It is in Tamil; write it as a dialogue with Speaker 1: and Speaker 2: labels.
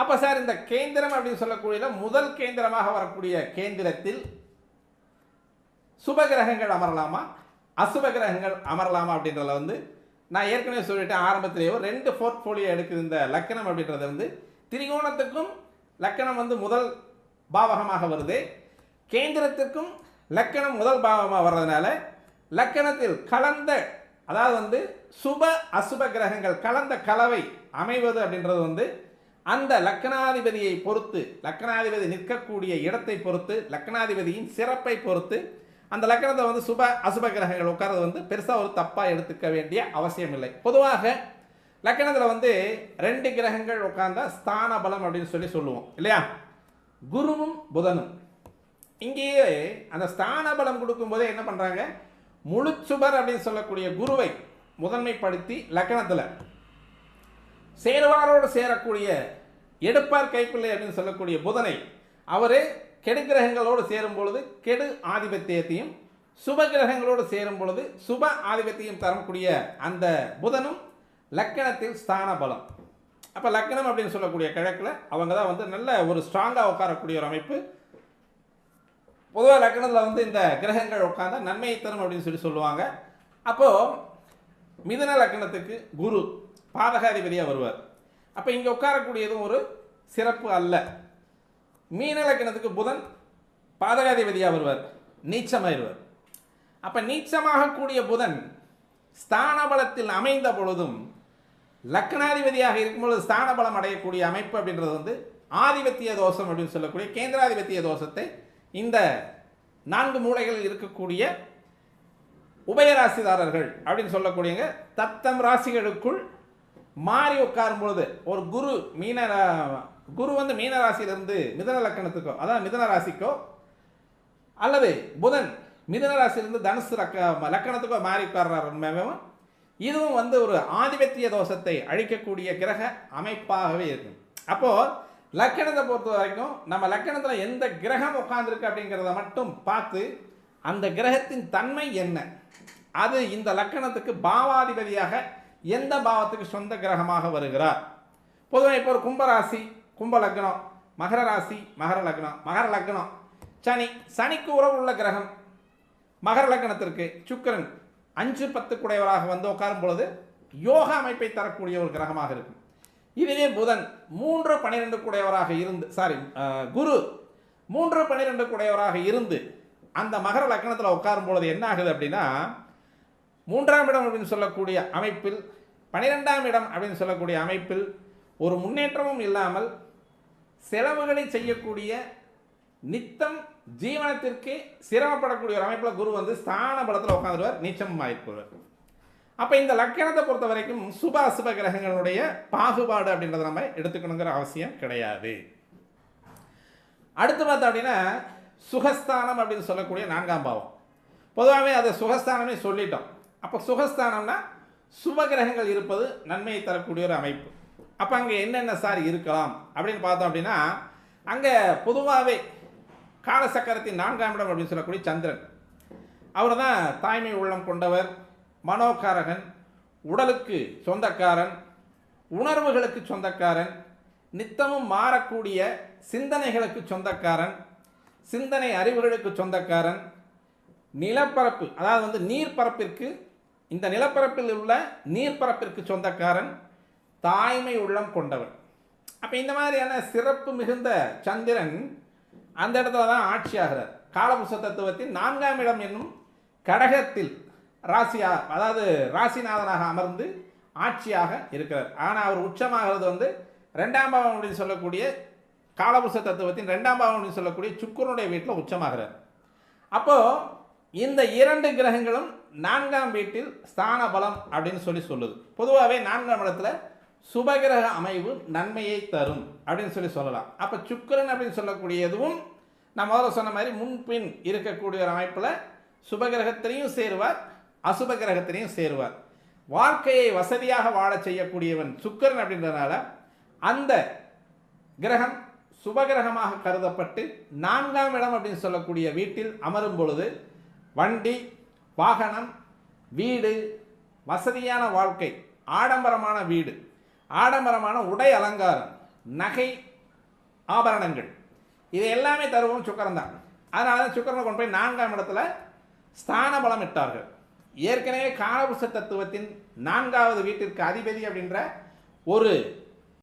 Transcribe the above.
Speaker 1: அப்போ சார் இந்த கேந்திரம் அப்படின்னு சொல்லக்கூடிய முதல் கேந்திரமாக வரக்கூடிய கேந்திரத்தில் சுப கிரகங்கள் அமரலாமா? அசுப கிரகங்கள் அமரலாமா அப்படின்றத வந்து நான் ஏற்கனவே சொல்லிட்டேன். ஆரம்பத்திலேயே ரெண்டு போர்ட்ஃபோலியோ எடுக்கிற இந்த லக்கணம் அப்படின்றது வந்து திரிகோணத்துக்கும் லக்கணம் வந்து முதல் பாவகமாக வருது. கேந்திரத்திற்கும் லக்கணம் முதல் பாவமாக வர்றதுனால லக்கணத்தில் கலந்த அதாவது வந்து சுப அசுப கிரகங்கள் கலந்த கலவை அமைவது அப்படின்றது வந்து அந்த லக்னாதிபதியை பொறுத்து லக்னாதிபதி நிற்கக்கூடிய இடத்தை பொறுத்து லக்னாதிபதியின் சிறப்பை பொறுத்து அந்த லக்கணத்தை வந்து சுப அசுப கிரகங்கள் உட்கார்றது வந்து பெருசாக ஒரு தப்பாக எடுத்துக்க வேண்டிய அவசியம் இல்லை. பொதுவாக லக்கணத்தில் வந்து ரெண்டு கிரகங்கள் உட்கார்ந்தா ஸ்தான பலம் அப்படின்னு சொல்லி சொல்லுவோம் இல்லையா? குருவும் புதனும். இங்கேயே அந்த ஸ்தான பலம் கொடுக்கும்போதே என்ன பண்ணுறாங்க முழுச்சுபர் அப்படின்னு சொல்லக்கூடிய குருவை முதன்மைப்படுத்தி லக்கணத்தில் சேருவாரோடு சேரக்கூடிய எடுப்பார் கைப்பிள்ளை அப்படின்னு சொல்லக்கூடிய புதனை. அவரே கெடு கிரகங்களோடு சேரும் பொழுது கெடு ஆதிபத்தியத்தையும் சுப கிரகங்களோடு சேரும் பொழுது சுப ஆதிபத்தியம் தரக்கூடிய அந்த புதனும் லக்கணத்தில் ஸ்தான பலம் அப்போ லக்கணம் அப்படின்னு சொல்லக்கூடிய கிழக்கில் அவங்க தான் வந்து நல்ல ஒரு ஸ்ட்ராங்காக உட்காரக்கூடிய ஒரு அமைப்பு. பொதுவாக லக்கணத்தில் வந்து இந்த கிரகங்கள் உட்காந்தா நன்மையை தரும் அப்படின்னு சொல்லி சொல்லுவாங்க. அப்போது மிதுன லக்கணத்துக்கு குரு பாதகாதிபதியாக வருவார். அப்போ இங்கே உட்காரக்கூடியதும் ஒரு சிறப்பு அல்ல. மீன லக்கணத்துக்கு புதன் பாதகாதிபதியாக வருவார். நீச்சமாயிருவார். அப்போ நீச்சமாகக்கூடிய புதன் ஸ்தானபலத்தில் அமைந்த பொழுதும் லக்னாதிபதியாக இருக்கும்பொழுது ஸ்தானபலம் அடையக்கூடிய அமைப்பு அப்படின்றது வந்து ஆதிபத்திய தோஷம் அப்படின்னு சொல்லக்கூடிய கேந்திராதிபத்திய தோஷத்தை இந்த நான்கு மூலைகளில் இருக்கக்கூடிய உபயராசிதாரர்கள் அப்படின்னு சொல்லக்கூடியங்க தத்தம் ராசிகளுக்குள் மாறி உட்காரும் பொழுது ஒரு குரு மீன குரு வந்து மீன ராசியிலிருந்து மிதன லக்கணத்துக்கோ அதாவது மிதன ராசிக்கோ அல்லது புதன் மிதன ராசியிலிருந்து தனுசு லக்க லக்கணத்துக்கோ மாறி உட்கார்றாரு இதுவும் வந்து ஒரு ஆதிபத்திய தோஷத்தை அழிக்கக்கூடிய கிரக அமைப்பாகவே இருக்கும். அப்போ லக்கணத்தை பொறுத்த வரைக்கும் நம்ம லக்கணத்தில் எந்த கிரகம் உட்கார்ந்துருக்கு அப்படிங்கிறத மட்டும் பார்த்து அந்த கிரகத்தின் தன்மை என்ன? அது இந்த லக்கணத்துக்கு பாவாதிபதியாக எந்த பாவத்துக்கு சொந்த கிரகமாக வருகிறார்? பொதுவாக இப்போ ஒரு கும்பராசி கும்ப லக்னம் மகர ராசி மகர லக்னம் மகர லக்னம். சனி சனிக்கு உறவு உள்ள கிரகம். மகர லக்னத்திற்கு சுக்கிரன் அஞ்சு பத்து குடையவராக வந்து உட்காரும் பொழுது யோக அமைப்பை தரக்கூடிய ஒரு கிரகமாக இருக்கும். இதுவே புதன் மூன்று பனிரெண்டு குடையவராக இருந்து சாரி குரு மூன்று பன்னிரெண்டு குடையவராக இருந்து அந்த மகர லக்னத்தில் உட்காரும் பொழுது என்ன ஆகுது அப்படின்னா மூன்றாம் இடம் அப்படின்னு சொல்லக்கூடிய அமைப்பில் பனிரெண்டாம் இடம் அப்படின்னு சொல்லக்கூடிய அமைப்பில் ஒரு முன்னேற்றமும் இல்லாமல் செலவுகளை செய்யக்கூடிய நித்தம் ஜீவனத்திற்கு சிரமப்படக்கூடிய ஒரு அமைப்பில் குரு வந்து ஸ்தான படத்தில் உட்காந்துருவார் நீச்சம் ஆயிருப்பார் அப்போ இந்த லக்கணத்தை பொறுத்த வரைக்கும் சுப அசுப கிரகங்களுடைய பாகுபாடு அப்படின்றத நம்ம எடுத்துக்கணுங்கிற அவசியம் கிடையாது. அடுத்து பார்த்தோம் அப்படின்னா சுகஸ்தானம் அப்படின்னு சொல்லக்கூடிய நான்காம் பாவம். பொதுவாகவே அதை சுகஸ்தானமே சொல்லிட்டோம். அப்போ சுகஸ்தானம்னா சுப கிரகங்கள் இருப்பது நன்மையை தரக்கூடிய ஒரு அமைப்பு. அப்போ அங்கே என்னென்ன சார் இருக்கலாம் அப்படின்னு பார்த்தோம் அப்படின்னா அங்கே பொதுவாகவே காலசக்கரத்தின் நான்காம் இடம் அப்படின்னு சொல்லக்கூடிய சந்திரன். அவர் தான் தாய்மை உள்ளம் கொண்டவர் மனோகாரகன் உடலுக்கு சொந்தக்காரன் உணர்வுகளுக்கு சொந்தக்காரன் நித்தமும் மாறக்கூடிய சிந்தனைகளுக்கு சொந்தக்காரன் சிந்தனை அறிவுகளுக்கு சொந்தக்காரன் நிலப்பரப்பு அதாவது வந்து நீர்ப்பரப்பிற்கு இந்த நிலப்பரப்பில் உள்ள நீர்ப்பரப்பிற்கு சொந்தக்காரன் தாய்மை உள்ளம் கொண்டவன். அப்போ இந்த மாதிரியான சிறப்பு மிகுந்த சந்திரன் அந்த இடத்துல தான் ஆட்சி ஆகிறார் தத்துவத்தின் நான்காம் இடம் என்னும் கடகத்தில் ராசியா அதாவது ராசிநாதனாக அமர்ந்து ஆட்சியாக இருக்கிறார். ஆனால் அவர் உச்சமாகிறது வந்து ரெண்டாம் பாவம் அப்படின்னு சொல்லக்கூடிய காலபுஷ தத்துவத்தின் ரெண்டாம் பாவம் அப்படின்னு சொல்லக்கூடிய சுக்கரனுடைய வீட்டில் உச்சமாகிறார். அப்போது இந்த இரண்டு கிரகங்களும் நான்காம் வீட்டில் ஸ்தான பலம் அப்படின்னு சொல்லி சொல்லுது. பொதுவாகவே நான்காம் இடத்துல சுபகிரக அமைவு நன்மையை தரும் அப்படின்னு சொல்லி சொல்லலாம். அப்போ சுக்கிரன் அப்படின்னு சொல்லக்கூடியதுவும் நான் முதல்ல சொன்ன மாதிரி முன்பின் இருக்கக்கூடிய ஒரு அமைப்பில் சுபகிரகத்திலையும் சேருவார் அசுப கிரகத்திலையும் சேருவார். வாழ்க்கையை வசதியாக வாழச் செய்யக்கூடியவன் சுக்கிரன் அப்படின்றதுனால அந்த கிரகம் சுபகிரகமாக கருதப்பட்டு நான்காம் இடம் அப்படின்னு சொல்லக்கூடிய வீட்டில் அமரும் பொழுது வண்டி வாகனம் வீடு வசதியான வாழ்க்கை ஆடம்பரமான வீடு ஆடம்பரமான உடை அலங்காரம் நகை ஆபரணங்கள். இது எல்லாமே தருவோம் சுக்கரன் தான் அதனால தான் சுக்கரனை கொண்டு போய் நான்காம் இடத்துல ஸ்தான பலம் இட்டார்கள். ஏற்கனவே காலபுருஷ தத்துவத்தின் நான்காவது வீட்டிற்கு அதிபதி அப்படின்ற ஒரு